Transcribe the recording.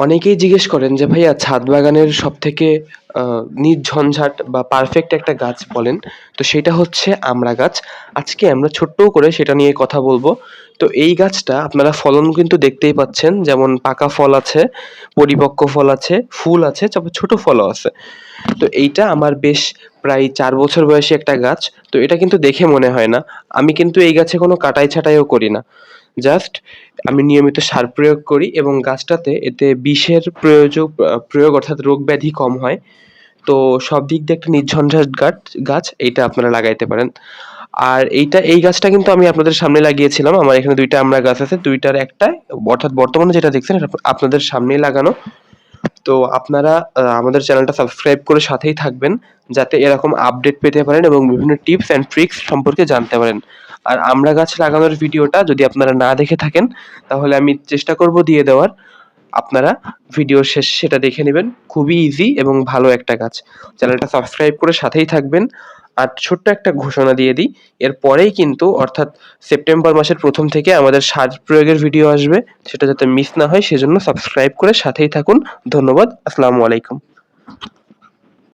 অনেকেই জিজ্ঞেস করেন যে ভাইয়া ছাদ বাগানের সবথেকে নির্ঝঞ্ঝাট বা পারফেক্ট একটা গাছ বলেন। তো সেটা হচ্ছে আমড়া গাছ। আজকে আমরা ছোট্ট করে সেটা নিয়ে কথা বলব। তো এই গাছটা আপনারা ফলন কিন্তু দেখতেই পাচ্ছেন যেমন পাকা ফল আছে, পরিপক্ক ফল আছে, ফুল আছে, তারপর ছোট ফলও আছে। তো এইটা আমার বেশ প্রায় চার বছর বয়সী একটা গাছ। তো এটা কিন্তু দেখে মনে হয় না। আমি কিন্তু এই গাছে কোনো কাটাই-ছাঁটাইও করি না। জাস্ট আমি নিয়মিত সার প্রয়োগ করি এবং গাছটাতে এতে বিষের প্রয়োজক প্রয়োগ অর্থাৎ রোগ ব্যাধি কম হয়। তো সব দিক দিয়ে একটা নির্ঝঞ্ঝাট গাছ গাছ, এইটা আপনারা লাগাইতে পারেন। আর এইটা, এই গাছটা কিন্তু আমি আপনাদের সামনে লাগিয়েছিলাম। আমার এখানে দুইটা আমরা গাছ আছে। দুইটার একটা অর্থাৎ বর্তমানে যেটা দেখছেন আপনাদের সামনেই লাগানো। তো আপনারা আমাদের চ্যানেলটা সাবস্ক্রাইব করে সাথেই থাকবেন, যাতে এরকম আপডেট পেতে পারেন এবং বিভিন্ন টিপস অ্যান্ড ট্রিকস সম্পর্কে জানতে পারেন। আর আমরা গাছ লাগানোর ভিডিওটা যদি আপনারা না দেখে থাকেন, তাহলে আমি চেষ্টা করব দিয়ে দেওয়ার। আপনারা ভিডিও শেষ সেটা দেখে নেবেন খুবই ইজি এবং ভালো একটা গাছ। চ্যানেলটা সাবস্ক্রাইব করে সাথেই থাকবেন। আর ছোট্ট একটা ঘোষণা দিয়ে দিই। এর পরেই কিন্তু অর্থাৎ সেপ্টেম্বর মাসের প্রথম থেকে আমাদের সার প্রয়োগের ভিডিও আসবে। সেটা যাতে মিস না হয়, সেজন্য সাবস্ক্রাইব করে সাথেই থাকুন। ধন্যবাদ। আসসালামু আলাইকুম।